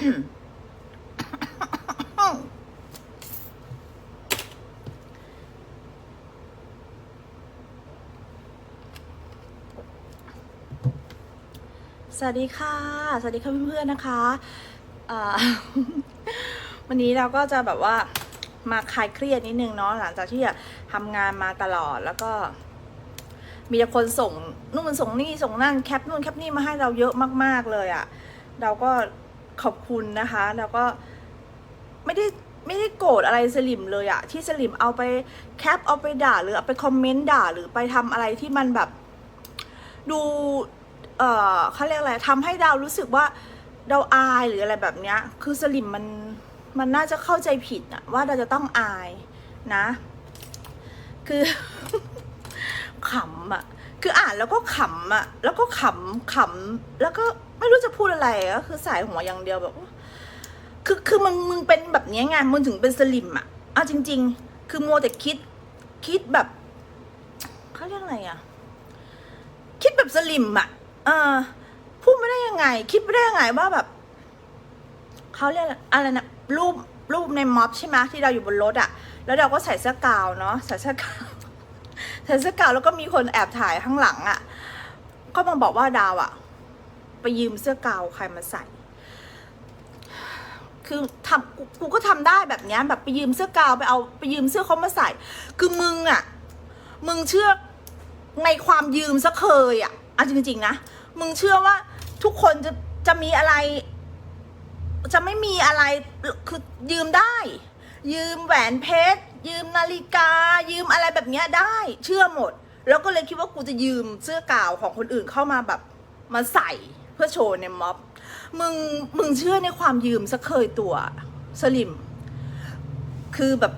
สวัสดีค่ะ สวัสดีค่ะเพื่อนๆนะคะวันนี้เราก็จะแบบว่ามาคลายเครียดนิดนึงเนาะหลังจากที่ทำงานมาตลอดแล้วก็ มีคนส่งนู่นส่งนี่ส่งนั่นแคปนู่นแคปนี่มาให้เราเยอะมาก ๆเลยอะ่ะ เราก็ ขอบคุณนะคะ แล้วก็ไม่ได้ไม่ได้โกรธอะไรสลิมเลยอะที่สลิมเอาไปแคปเอาไปด่า หรือเอาไปคอมเมนต์ด่าหรือไปทำอะไรที่มันแบบ ดู เอ่อเขาเรียกอะไรทำให้เรารู้สึกว่าเราอายหรืออะไรแบบเนี้ย คือสลิมมันมันน่าจะเข้าใจผิดอะว่าเราจะต้องอายนะ คือขำอะคืออ่านแล้วก็ขำอะแล้วก็ขำขำแล้วก็ ไม่รู้จะพูดอะไรก็คือสายหัวอย่างเดียวแบบ คือคือมึงมึงเป็นแบบนี้ไงมึงถึงเป็นสลิมอะเอาจริง ๆ คือมัวแต่คิดคิดแบบเขาเรียกอะไรอะคิดแบบสลิมอะเออพูดไม่ได้ยังไง คิดไม่ได้ยังไงว่าแบบเขาเรียกอะไรนะรูปรูปในม็อบใช่ไหมที่เราอยู่บนรถอะแล้วเราก็ใส่เสื้อกาวเนาะใส่เสื้อกาวใส่เสื้อกาวแล้วก็มีคนแอบถ่ายข้างหลังอะ่ะ ก็มาบอกว่าดาวอะ่ะ ไปยืมเสื้อกาวใครมาใส่ คือทำกูก็ทำได้แบบเนี้ยแบบไปยืมเสื้อกาวไปเอาไปยืมเสื้อเขามาใส่ คือมึงอะ่ะ มึงเชื่อในความยืมซะเคยอะ่ะเอาจริง ๆ นะ มึงเชื่อว่าทุกคนจะจะมีอะไร จะไม่มีอะไรคือยืมได้ ยืมแหวนเพชร ยืมนาฬิกา ยืมอะไรแบบเนี้ยได้ เชื่อหมด แล้วก็เลยคิดว่ากูจะยืมเสื้อกาวของคนอื่นเข้ามาแบบมาใส่ พื่อโชว์ในม็อบ มึงมึงเชื่อในความยืมสักเคยตัวสลิม คือแบบ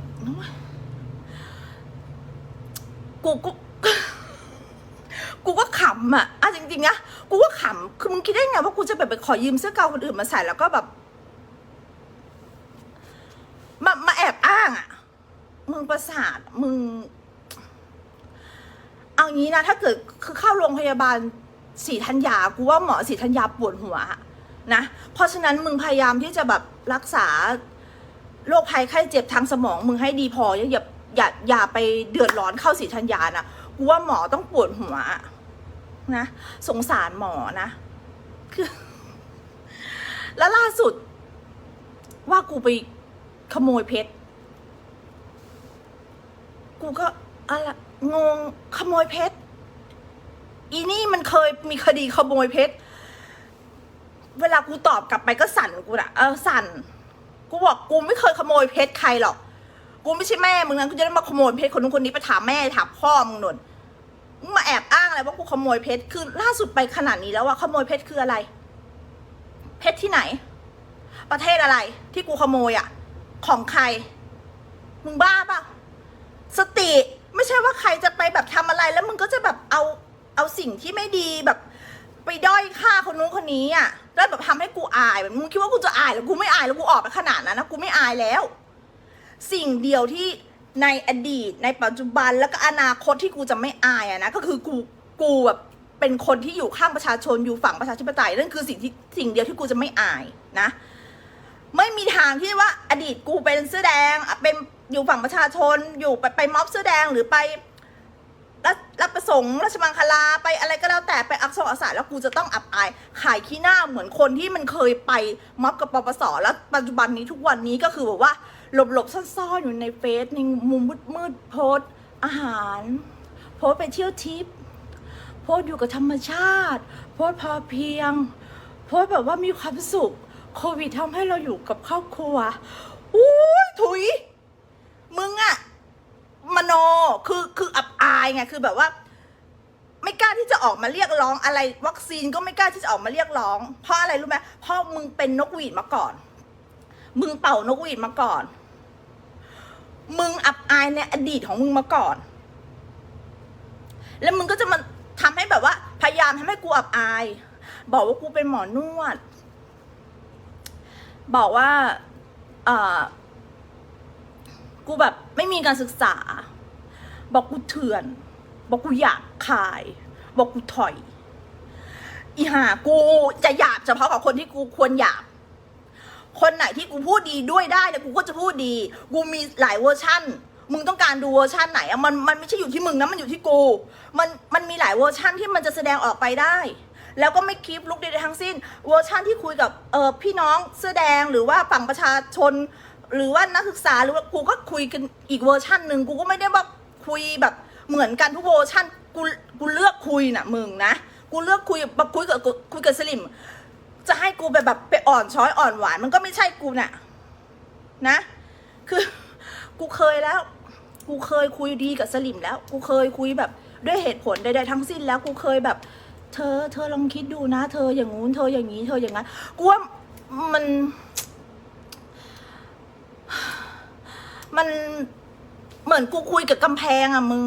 กูกูกูก็ขำอะอะจริงๆนะกูก็ขำคือมึงคิดได้ไงว่ากูจะแบบไปขอยืมเสื้อกาวคนอื่นมาใส่แล้วก็แบบมามาแอบอ้างอะ มึงประสาทมึง เอางี้นะ ถ้าเกิดคือเข้าโรงพยาบาล ศรีธัญญากูว่าหมอศรีธัญญาปวดหัวนะเพราะฉะนั้นมึงพยายามที่จะแบบรักษาโรคภัยไข้เจ็บทางสมอง มึงให้ดีพออย่าอย่าอย่าอย่าไปเดือดร้อนเข้าศรีธัญญานะกูว่าหมอต้องปวดหัวนะสงสารหมอนะคือแล้วล่าสุด ว่ากูไปขโมยเพชร กูก็อะไรงงขโมยเพชร อีนี่มันเคยมีคดีขโมยเพชร เวลากูตอบกลับไปก็สั่นกูอะเออสั่น กูบอกกูไม่เคยขโมยเพชรใครหรอก กูไม่ใช่แม่มึงนะกูจะได้มาขโมยเพชรคนนู้นคนนี้ไปถามแม่ถามพ่อมึงหนนมึงมาแอบอ้างอะไรว่ากูขโมยเพชร คือล่าสุดไปขนาดนี้แล้วอะขโมยเพชรคืออะไร เพชรที่ไหน ประเทศอะไรที่กูขโมยอะของใคร มึงบ้าปะสติไม่ใช่ว่าใครจะไปแบบทำอะไรแล้วมึงก็จะแบบเอา เอาสิ่งที่ไม่ดีแบบ ไปด้อยค่าคนนู้นคนนี้อะแล้วแบบทำให้กูอายแบบมึงคิดว่ากูจะอายแล้วกูไม่อายแล้วกูออกไปขนาดนั้นนะกูไม่อายแล้ว สิ่งเดียวที่ในอดีตในปัจจุบันแล้วก็อนาคตที่กูจะไม่อายอะนะก็คือกูกูแบบเป็นคนที่อยู่ข้างประชาชนอยู่ฝั่งประชาธิปไตยนั่นคือสิ่งที่สิ่งเดียวที่กูจะไม่อายนะ ไม่มีทางที่ว่าอดีตกูเป็นเสื้อแดงเป็นอยู่ฝั่งประชาชนอยู่ไปไปม็อบเสื้อแดงหรือไป รับรับประสงค์ราชมังคลาไปอะไรก็แล้วแต่ไปอักษรอาสาแล้วกูจะต้องอับอาย ขายขี้หน้าเหมือนคนที่มันเคยไปม็อบกับปปสแล้วปัจจุบันนี้ทุกวันนี้ก็คือแบบว่าหลบหลบๆซ่อนๆอยู่ในเฟซในมุมมืดๆโพสอาหาร โพสไปเที่ยวทิป โพสอยู่กับธรรมชาติ โพสพอเพียง โพสแบบว่ามีความสุขโควิดทำให้เราอยู่กับครอบครัวอุ้ยถุย มึงอะ มโนคือคืออับอายไงคือแบบว่า ไม่กล้าที่จะออกมาเรียกร้องอะไร วัคซีนก็ไม่กล้าที่จะออกมาเรียกร้อง เพราะอะไรรู้ไหมเพราะมึงเป็นนกหวีดมาก่อน มึงเป่านกหวีดมาก่อน มึงอับอายในอดีตของมึงมาก่อน แล้วมึงก็จะมาทำให้แบบว่า พยายามทำให้กูอับอาย บอกว่ากูเป็นหมอนวด บอกว่า เอ่อ กูแบบไม่มีการศึกษา บอกกูเถื่อน บอกกูหยาบคาย บอกกูถอย อีห่ากูจะหยาบเฉพาะกับคนที่กูควรหยาบ คนไหนที่กูพูดดีด้วยได้เนี่ยกูก็จะพูดดี กูมีหลายเวอร์ชั่น มึงต้องการดูเวอร์ชั่นไหนอะมันมันไม่ใช่อยู่ที่มึงนะมันอยู่ที่กู มันมันมีหลายเวอร์ชั่นที่มันจะแสดงออกไปได้แล้วก็ไม่คลิปลุกใดๆทั้งสิ้น เวอร์ชั่นที่คุยกับเออพี่น้องเสื้อแดงหรือว่าฝั่งประชาชน หรือว่านักศึกษาหรือว่ากูก็คุยกันอีกเวอร์ชั่นหนึ่งกูก็ไม่ได้ว่าคุยแบบเหมือนกันทุกเวอร์ชั่นกูกูเลือกคุยน่ะมึงนะกูเลือกคุยแบบคุยกับคุยกับสลิมจะให้กูไปแบบไปอ่อนช้อยอ่อนหวาน มันก็ไม่ใช่กูน่ะนะ คือกูเคยแล้ว กูเคยคุยดีกับสลิมแล้ว กูเคยคุยแบบด้วยเหตุผลใดๆทั้งสิ้นแล้วกูเคยแบบ เธอ เธอลองคิดดูนะ เธออย่างงู้นเธออย่างนี้ เธออย่างนั้นกูว่ามัน มันเหมือนกูคุยกับกำแพงอะมึง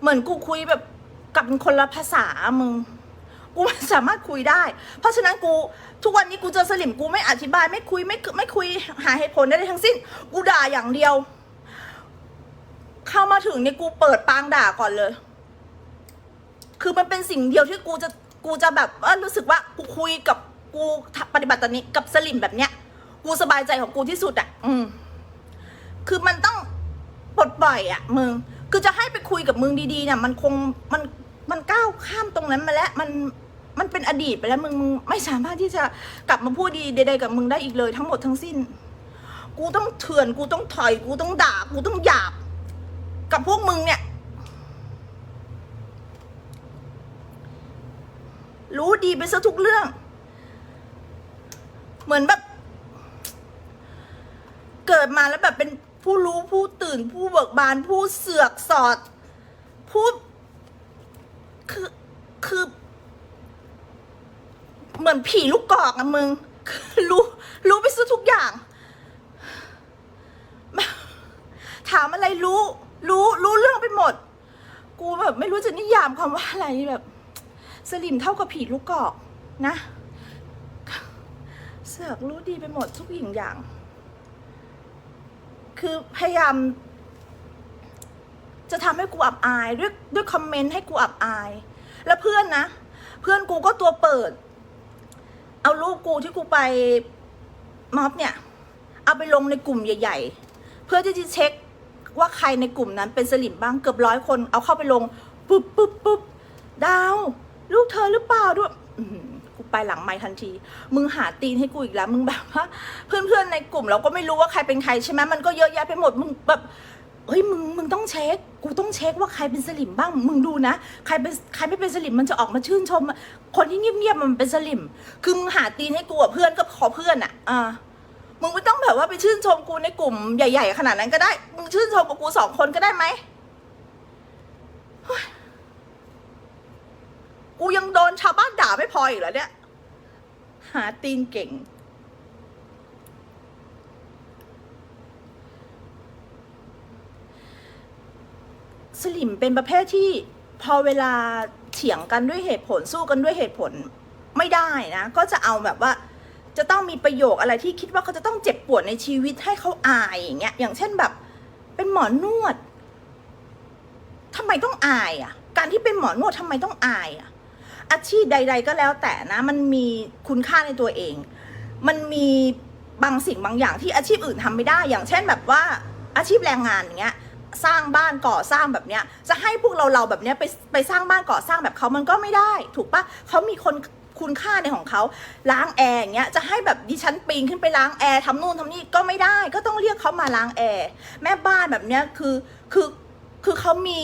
เหมือนกูคุยแบบกับคนละภาษามึง กูไม่สามารถคุยได้ เพราะฉะนั้นกูทุกวันนี้กูเจอสลิมกูไม่อธิบายไม่คุยไม่ไม่คุยหาเหตุผลได้ทั้งสิ้น กูด่าอย่างเดียว เข้ามาถึงเนี่ยกูเปิดปางด่าก่อนเลย คือมันเป็นสิ่งเดียวที่กูจะกูจะแบบว่ารู้สึกว่ากูคุยกับกูปฏิบัติตอนนี้กับสลิมแบบเนี้ย กูสบายใจของกูที่สุดอะ อืม คือมันต้องปลดปล่อยอะมึง คือจะให้ไปคุยกับมึงดีๆเนี่ยมันคงมันมันก้าวข้ามตรงนั้นมาแล้วมันมันเป็นอดีตไปแล้วมึงมึงไม่สามารถที่จะกลับมาพูดดีใดๆกับมึงได้อีกเลยทั้งหมดทั้งสิ้น กูต้องเถื่อนกูต้องถอยกูต้องด่ากูต้องหยาบ กับพวกมึงเนี่ย รู้ดีไปซะทุกเรื่อง เหมือนแบบ เกิดมาแล้วแบบเป็น ผู้รู้ผู้ตื่นผู้เบิกบานผู้เสือกสอด ผู้คือคือ เหมือนผีลูกกอกอะมึงรู้รู้ไปซะทุกอย่าง ถามอะไรรู้ รู้รู้เรื่องไปหมด กูแบบไม่รู้จะนิยามคำว่าอะไรแบบ สลิมเท่ากับผีลูกกอกนะ เสือกรู้ดีไปหมดทุกสิ่งอย่าง คือพยายามจะทำให้กูอับอายด้วยด้วยคอมเมนต์ให้กูอับอาย แล้วเพื่อนนะ เพื่อนกูก็ตัวเปิด เอารูปกูที่กูไปม็อบเนี่ย เอาไปลงในกลุ่มใหญ่ ๆ เพื่อที่จะเช็คว่าใครในกลุ่มนั้นเป็นสลิมบ้างเกือบร้อยคน เอาเข้าไปลงปุ๊บปุ๊บปุ๊บดาว ลูกเธอหรือเปล่าด้วย กูไปหลังไม้ทันที มึงหาตีนให้กูอีกแล้ว มึงแบบว่าเพื่อนๆในกลุ่มเราก็ไม่รู้ว่าใครเป็นใครใช่ไหมมันก็เยอะแยะไปหมดมึงแบบเฮ้ยมึงมึงต้องเช็ค กูต้องเช็คว่าใครเป็นสลิมบ้าง มึงดูนะ ใครเป็นใครไม่เป็นสลิมมันจะออกมาชื่นชม คนที่เงียบๆมันเป็นสลิม คือมึงหาตีนให้กูอะเพื่อนก็ขอเพื่อนอะอ่ามึงไม่ต้องแบบว่าไปชื่นชมกูในกลุ่มใหญ่ ๆ ขนาดนั้นก็ได้ มึงชื่นชมกับกูสองคนก็ได้ไหมกูยังโดนชาวบ้านด่าไม่พออีกแล้วเนี่ย หาตีนเก่ง สลิมเป็นประเภทที่พอเวลาเถียงกันด้วยเหตุผลสู้กันด้วยเหตุผลไม่ได้นะ ก็จะเอาแบบว่าจะต้องมีประโยคอะไรที่คิดว่าเขาจะต้องเจ็บปวดในชีวิตให้เขาอายอย่างเงี้ย อย่างเช่นแบบเป็นหมอนวดทำไมต้องอายอะ การที่เป็นหมอนวดทำไมต้องอายอะ อาชีพใด ๆ ก็แล้วแต่นะ มันมีคุณค่าในตัวเอง มันมีบางสิ่งบางอย่างที่อาชีพอื่นทำไม่ได้ อย่างเช่นแบบว่าอาชีพแรงงานอย่างเงี้ย สร้างบ้านก่อสร้างแบบเนี้ย จะให้พวกเราเราแบบเนี้ยไปไปสร้างบ้านก่อสร้างแบบเขามันก็ไม่ได้ ถูกปะเขามีคนคุณค่าในของเขาล้างแอร์อย่างเงี้ยจะให้แบบดิฉันปีนขึ้นไปล้างแอร์ทำนู่นทำนี่ก็ไม่ได้ ก็ต้องเรียกเขามาล้างแอร์แม่บ้านแบบเนี้ยคือคือคือเขามี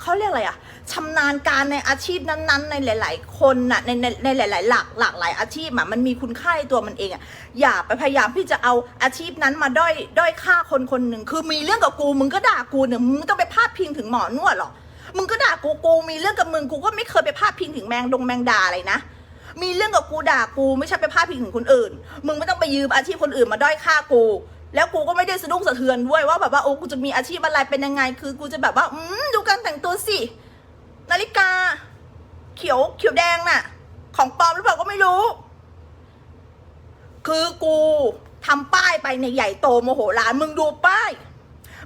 เขาเรียกอะไรอะชำนาญการในอาชีพนั้นๆ ในหลาย ๆ คนน่ะในในในหลาย ๆ หลากหลากหลายอาชีพอะมันมีคุณค่าในตัวมันเองอะอย่าไปพยายามที่จะเอาอาชีพนั้นมาด้อยด้อยค่าคนคนหนึ่งคือมีเรื่องกับกูมึงก็ด่ากูเนี่ยมึงต้องไปพาดพิงถึงหมอนวดหรอมึงก็ด่ากูกูมีเรื่องกับมึงกูก็ไม่เคยไปพาดพิงถึงแมงดงแมงดาอะไรนะมีเรื่องกับกูด่ากูไม่ใช่ไปพาดพิงถึงคนอื่น มึงไม่ต้องไปยืมอาชีพคนอื่นมาด้อยค่ากู แล้วกูก็ไม่ได้สะดุ้งสะเทือนด้วยว่าแบบว่าโอ้กูจะมีอาชีพอะไรเป็นยังไง คือกูจะแบบว่า อืมดูการแต่งตัวสิ นาฬิกา เขียวเขียวแดงน่ะ ของปลอมหรือเปล่าก็ไม่รู้ คือกูทำป้ายไปในใหญ่โตโมโหลานมึงดูป้าย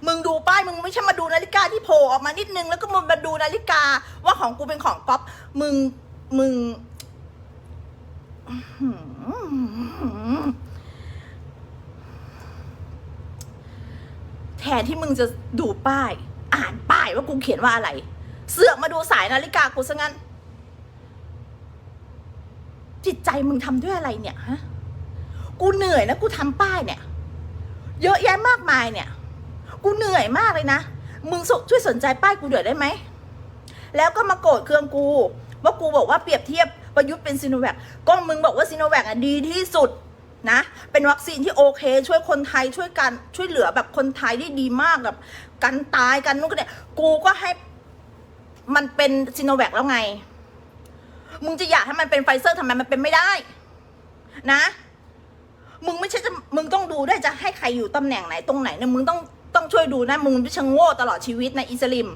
มึงดูป้ายมึงไม่ใช่มาดูนาฬิกาที่โผล่ออกมานิดนึงแล้วก็มึงมาดูนาฬิกาว่าของกูเป็นของก๊อปมึงมึงอื้อหือ แทนที่มึงจะดูป้าย อ่านป้ายว่ากูเขียนว่าอะไร เสือกมาดูสายนาฬิกากูซะงั้น จิตใจมึงทำด้วยอะไรเนี่ยฮะกูเหนื่อยนะกูทำป้ายเนี่ย เยอะแยะมากมายเนี่ย กูเหนื่อยมากเลยนะมึงช่วยสนใจป้ายกูเดือดได้ไหมแล้วก็มาโกรธเคืองกู ว่ากูบอกว่าเปรียบเทียบประยุทธ์เป็นซีโนแวคก็มึงบอกว่าซีโนแวคอะดีที่สุด นะ เป็นวัคซีนที่โอเค ช่วยคนไทยช่วยกันช่วยเหลือแบบคนไทยได้ดีมากแบบกันตายกันนู่นกันเนี่ยกูก็ให้มันเป็นซีโนแวคแล้วไง มึงจะอยากให้มันเป็นไฟเซอร์ทำไมมันเป็นไม่ได้ นะ มึงไม่ใช่จะมึงต้องดูได้วยจะให้ใครอยู่ตำแหน่งไหนตรงไหนเนี่ยมึงต้องต้องช่วยดูนะมึงไม่ช่โง่ตลอดชีวิตนะอิสลิม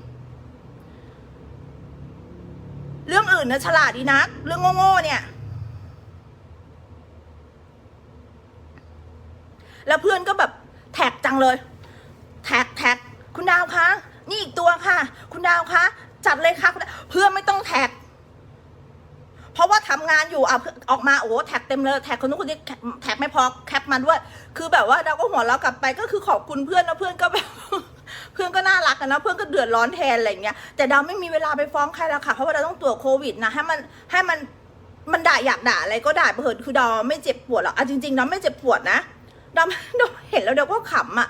เรื่องอื่นนะฉลาดดีนัก เรื่องโง่ๆเนี่ย แล้วเพื่อนก็แบบแท็กจังเลย แท็กแท็กคุณดาวคะ นี่อีกตัวค่ะ คุณดาวคะ จัดเลยค่ะเพื่อนไม่ต้องแท็ก เพราะว่าทำงานอยู่อะออกมาโอ้แท็กเต็มเลยแท็กคนนู้นคนนี้แท็กไม่พอแคปมาด้วย คือแบบว่าเราก็หัวเราะกลับไปก็คือขอบคุณเพื่อนนะเพื่อนก็แบบเพื่อนก็น่ารักนะเพื่อนก็เดือดร้อนแทนอะไรอย่างเงี้ยแต่ดาวไม่มีเวลาไปฟ้องใครแล้วค่ะเพราะว่าเราต้องตรวจโควิดนะให้มันให้มันมันด่าอยากด่าอะไรก็ด่าไปเถอคือดาวไม่เจ็บปวดหรอกอะจริงๆดาวไม่เจ็บปวดนะ ดาวดาเห็นแล้วเดาวก็ขำอะ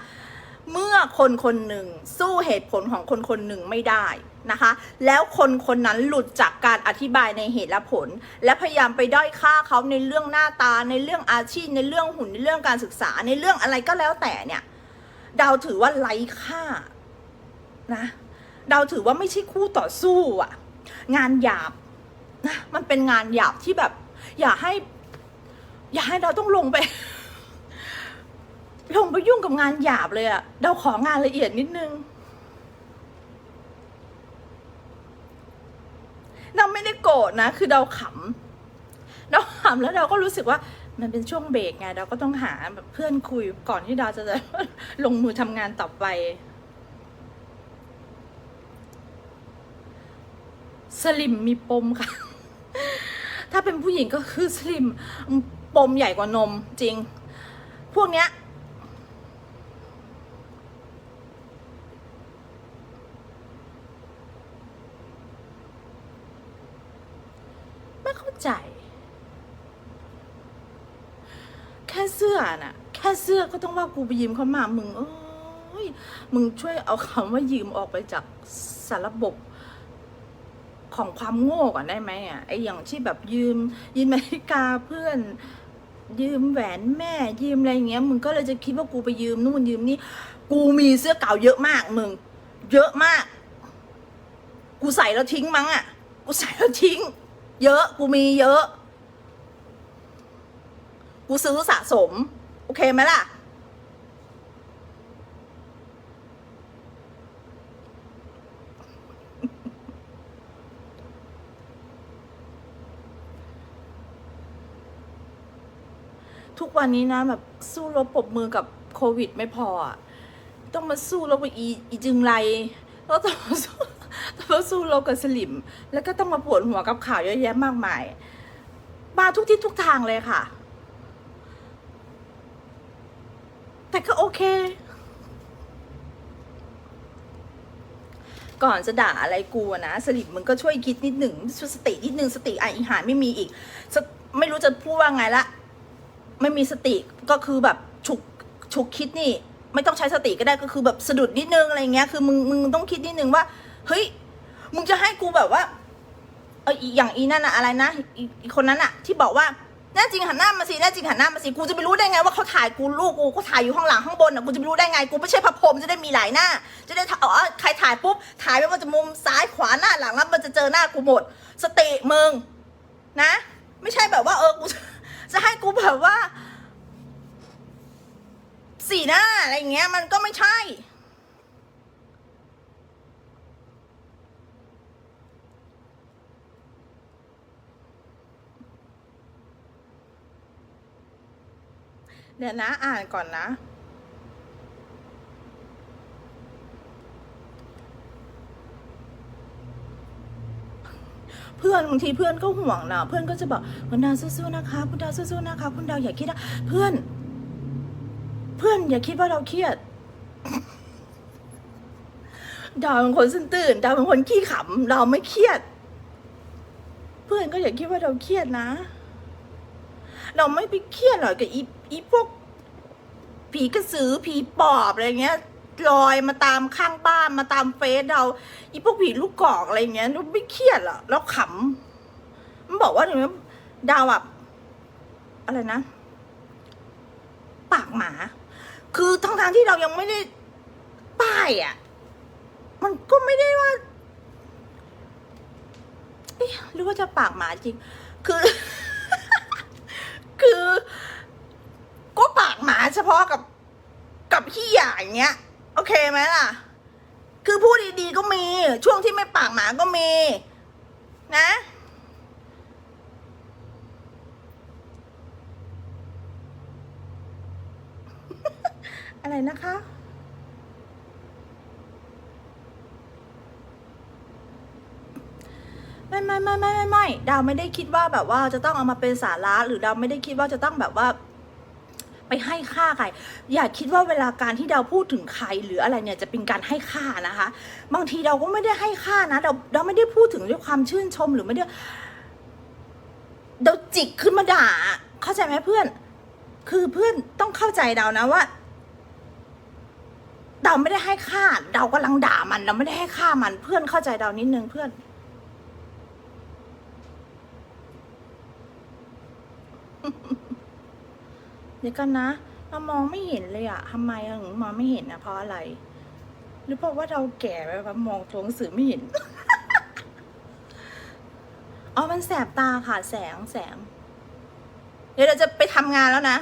เมื่อคนคนหนึ่งสู้เหตุผลของคนคนหนึ่งไม่ได้นะคะ แล้วคนคนนั้นหลุดจากการอธิบายในเหตุและผล และพยายามไปด้อยค่าเขาในเรื่องหน้าตา ในเรื่องอาชีพ ในเรื่องหุ่นในเรื่องการศึกษา ในเรื่องอะไรก็แล้วแต่เนี่ย ดาวถือว่าไร้ค่านะดาวถือว่าไม่ใช่คู่ต่อสู้อะงานหยาบนะมันเป็นงานหยาบที่แบบ อย่าให้ อย่าให้เราต้องลงไป ลงไปยุ่งกับงานหยาบเลยอะเดาของานละเอียดนิดนึงเดาไม่ได้โกรธนะ คือเดาขำเดาขำแล้วเดาก็รู้สึกว่ามันเป็นช่วงเบรกไงเดาก็ต้องหาแบบเพื่อนคุยก่อนที่เดาจะลงมือทำงานต่อไป สลิมมีปมค่ะ ถ้าเป็นผู้หญิงก็คือสลิมปมใหญ่กว่านมจริง พวกเนี้ย ไม่เข้าใจ แค่เสื้อน่ะ แค่เสื้อก็ต้องว่ากูไปยืมเขามามึงเอ้ยมึงช่วยเอาคำว่ายืมออกไปจากสารบบของความโง่ก่อนได้ไหมอะไออย่างที่แบบยืม ยืมนาฬิกาเพื่อน ยืมแหวนแม่ ยืมอะไรเงี้ย มึงก็เลยจะคิดว่ากูไปยืมนู่นยืมนี่กูมีเสื้อเก่าเยอะมากมึง เยอะมาก กูใส่แล้วทิ้งมั้งอะ กูใส่แล้วทิ้ง เยอะกูมีเยอะ กูซื้อสะสม โอเคไหมล่ะ ทุกวันนี้นะแบบสู้รบปรบมือกับโควิดไม่พออะต้องมาสู้รบกับอีอีจึงไรแล้วต้องมาสู้ต้องมาสู้รบกับสลิม แล้วก็ต้องมาปวดหัวกับข่าวเยอะแยะมากมาย มาทุกทิศทุกทางเลยค่ะ แต่ก็โอเค ก่อนจะด่าอะไรกูนะสลิมมึงก็ช่วยคิดนิดหนึ่งช่วยสตินิดหนึ่งสติอะอีหารไม่มีอีก ไม่รู้จะพูดว่าไงละ ไม่มีสติก็คือแบบฉุกฉุกคิดนี่ ไม่ต้องใช้สติก็ได้ก็คือแบบสะดุดนิดนึงอะไรเงี้ยคือมึงมึงต้องคิดนิดนึงว่า เฮ้ยมึงจะให้กูแบบว่าเอออย่างอีนั่นอะอะไรนะอีคนนั้นอะที่บอกว่า แน่จริงหันหน้ามาสิแน่จริงหันหน้ามาสิกูจะไปรู้ได้ไงว่าเขาถ่ายกูลูกกูเขาถ่ายอยู่ข้างหลังข้างบนอะกูจะไปรู้ได้ไงกูไม่ใช่พระพรหมจะได้มีหลายหน้า จะได้ถ่ายอ๋อใครถ่ายปุ๊บถ่ายไม่ว่าจะมุมซ้ายขวาหน้าหลังแล้วมันจะเจอหน้ากูหมด สติมึงนะ ไม่ใช่แบบว่า เออกูจะให้กูแบบว่า สีหน้าอะไรอย่างเงี้ย มันก็ไม่ใช่ เดี๋ยวนะอ่านก่อนนะ เพื่อนบางทีเพื่อนก็ห่วงนะเพื่อนก็จะบอกคุณดาวสู้ๆนะคะ คุณดาวสู้ๆนะคะ คุณดาวอย่าคิดนะเพื่อน เพื่อนอย่าคิดว่าเราเครียดดาวเป็นคนซื่นตื่นดาวเป็นคนขี้ขำเราไม่เครียด เพื่อนก็อย่าคิดว่าเราเครียดนะ เราไม่ไปเครียดหรอกกับอี อีพวก ผีกระสือผีปอบอะไรเงี้ยลอยมาตามข้างบ้านมาตามเฟซเราอีพวกผีลูกกอกอะไรเงี้ยเราไม่เครียดหรอกเราขำมันบอกว่าอย่างนี้ดาวอะอะไรนะ ปากหมา คือทั้งทางที่เรายังไม่ได้ป้ายอะมันก็ไม่ได้ว่าเอ๊ะหรือว่าจะปากหมาจริง คือ คือ เฉพาะกับกับพี่อย่างเงี้ย โอเคไหมล่ะ คือพูดดีๆก็มี ช่วงที่ไม่ปากหมาก็มี นะ อะไรนะคะไม่ไม่ไม่ไม่ไม่ไม่ดาวไม่ได้คิดว่าแบบว่าจะต้องเอามาเป็นสาระหรือดาวไม่ได้คิดว่าจะต้องแบบว่า ไปให้ค่าใคร อย่าคิดว่าเวลาการที่เราพูดถึงใครหรืออะไรเนี่ยจะเป็นการให้ค่านะคะ บางทีเราก็ไม่ได้ให้ค่านะเราเราไม่ได้พูดถึงด้วยความชื่นชมหรือไม่ได้เราจิกขึ้นมาด่า เข้าใจไหมเพื่อน คือเพื่อนต้องเข้าใจเรานะว่าเราไม่ได้ให้ค่า เรากำลังด่ามัน เราไม่ได้ให้ค่ามัน เพื่อนเข้าใจเรานิดนึงเพื่อน เดี๋ยวกันนะเรามองไม่เห็นเลยอะทำไมเราถึงมองไม่เห็นนะเพราะอะไร หรือเพราะว่าเราแก่ไปว่ามองตัวหนังสือไม่เห็นอ๋อมันแสบตาค่ะแสงแสง เดี๋ยวเราจะไปทำงานแล้วนะ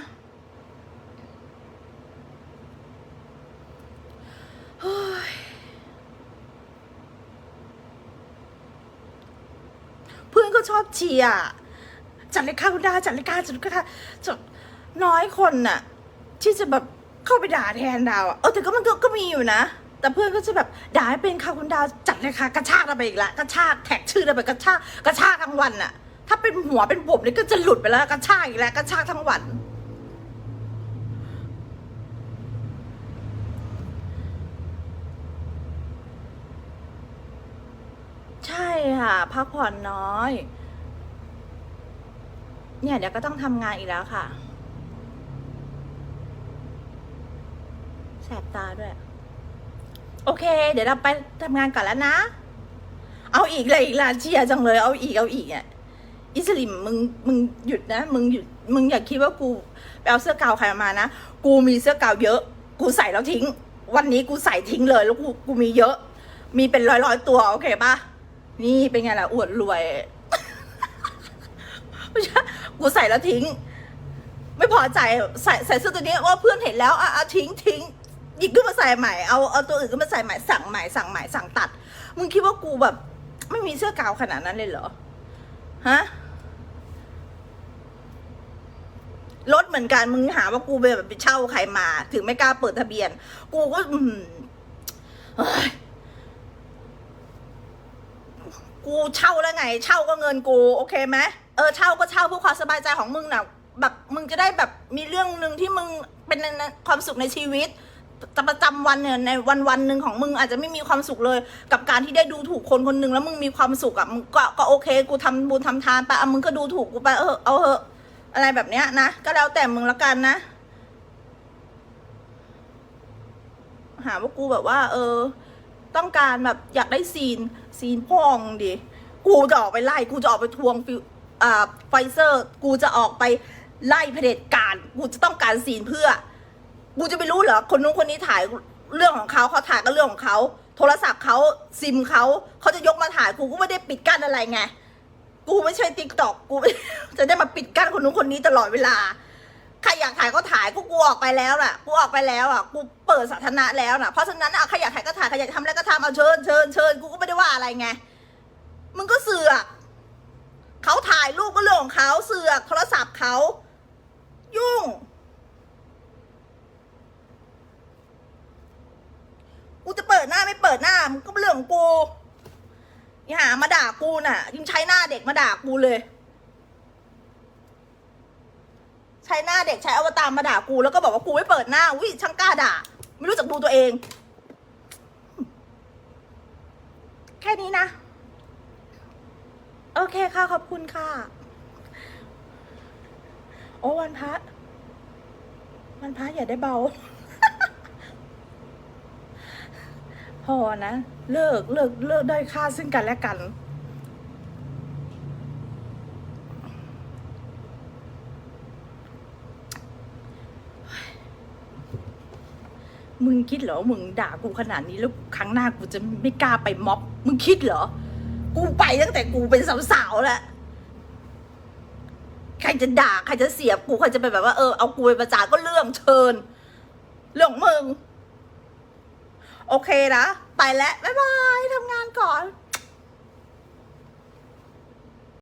เพื่อนก็ชอบเชียร์จัดรายการคุณดาจัดรายการจัดรายการจด น้อยคนน่ะ ที่จะแบบเข้าไปด่าแทนดาวอะเออแต่ก็มันก็ก็มีอยู่นะ แต่เพื่อนก็จะแบบด่าให้เป็นค่ะคุณดาวจัดรายการกระชากเราไปอีกละกระชากแท็กชื่อเราไปกระชากกระชากทั้งวันน่ะ ถ้าเป็นหัวเป็นผมนี่ก็จะหลุดไปแล้วกระชากอีกแล้วกระชากทั้งวันใช่ค่ะพักผ่อนน้อย เนี่ยเดี๋ยวก็ต้องทำงานอีกแล้วค่ะ แสบตาด้วย โอเค เดี๋ยวเราไปทำงานก่อนแล้วนะ เอาอีกเลยอีกละเชียร์จังเลย เอาอีกเอาอีกอะอิสลิมมึงมึงหยุดนะ มึงหยุดมึงอย่าคิดว่ากูไปเอาเสื้อกาวใครมานะ กูมีเสื้อกาวเยอะ กูใส่แล้วทิ้ง วันนี้กูใส่ทิ้งเลย แล้วกูกูมีเยอะ มีเป็นร้อยร้อยตัว โอเคปะนี่เป็นไงล่ะอวดรวยกูใส่แล้วทิ้ง ไม่พอใจใส่ใส่เสื้อตัวนี้ว่าเพื่อนเห็นแล้วอะทิ้งทิ้ง หยิบขึ้นมาใส่ใหม่เอาเอาตัวอื่นขึ้นมาใส่ใหม่สั่งใหม่สั่งใหม่สั่งตัด มึงคิดว่ากูแบบ ไม่มีเสื้อกาวขนาดนั้นเลยเหรอฮะรถเหมือนกันมึงหาว่ากูไปแบบไปเช่าใครมา ถึงไม่กล้าเปิดทะเบียน กูก็อืมกูเช่าแล้วไง เช่าก็เงินกูโอเคไหมเออเช่าก็เช่าเพื่อความสบายใจของมึงน่ะแบบมึงจะได้แบบมีเรื่องหนึ่งที่มึงเป็นความสุขในชีวิต ประจำวันเนี่ยในวันวันหนึ่งของมึงอาจจะไม่มีความสุขเลย กับการที่ได้ดูถูกคนคนหนึ่งแล้วมึงมีความสุขอะมึงก็ก็โอเค กูทำบุญทำทานไปอะมึงก็ดูถูกกูไปเออเอาเหอะอะไรแบบเนี้ยนะก็แล้วแต่มึงละกันนะ หาว่ากูแบบว่า เออ ต้องการแบบอยากได้ซีนซีนพ่องดิกูจะออกไปไล่กูจะออกไปทวงฟิวอ่าไฟเซอร์ กูจะออกไปไล่เผด็จการ กูจะต้องการซีนเพื่อ กูจะไปรู้เหรอคนนู้นคนนี้ถ่ายเรื่องของเขาเขาถ่ายก็เรื่องของเขาโทรศัพท์เขาซิมเขาเขาจะยกมาถ่ายกูก็ไม่ได้ปิดกั้นอะไรไงกูไม่ใช่ติ๊กตอกกูจะได้มาปิดกั้นคนนู้นคนนี้ตลอดเวลาใครอยากถ่ายก็ถ่ายกูกูออกไปแล้วน่ะกูออกไปแล้วอะกูเปิดสาธารณะแล้วน่ะเพราะฉะนั้นอะใครอยากถ่ายก็ถ่ายใครอยากทำอะไรก็ทำเอาเชิญเชิญเชิญกูก็ไม่ได้ว่าอะไรไงมึงก็เสือกเขาถ่ายรูปก็เรื่องของเขาเสือกโทรศัพท์เขายุ่ง กูจะเปิดหน้าไม่เปิดหน้ามันก็เรื่องของกูอย่าหามาด่ากูน่ะยังใช้หน้าเด็กมาด่ากูเลย ใช้หน้าเด็กใช้อวตารมาด่ากูแล้วก็บอกว่ากูไม่เปิดหน้าอุ้ยช่างกล้าด่า ไม่รู้จักดูตัวเอง แค่นี้นะ โอเคค่ะขอบคุณค่ะ โอ้วันพระวันพระอย่าได้เบา พอนะ เลิกเลิกเลิกด้อยค่าซึ่งกันและกัน มึงคิดเหรอ มึงด่ากูขนาดนี้แล้วครั้งหน้ากูจะไม่กล้าไปม็อบ มึงคิดเหรอ กูไปตั้งแต่กูเป็นสาวๆแล้วใครจะด่า ใครจะเสียบกู ใครจะไปแบบว่าเออเอากูไปประจานก็เรื่องเชิญเรื่องมึง โอเคนะ ไปแล้ว บ๊ายบายทำงานก่อน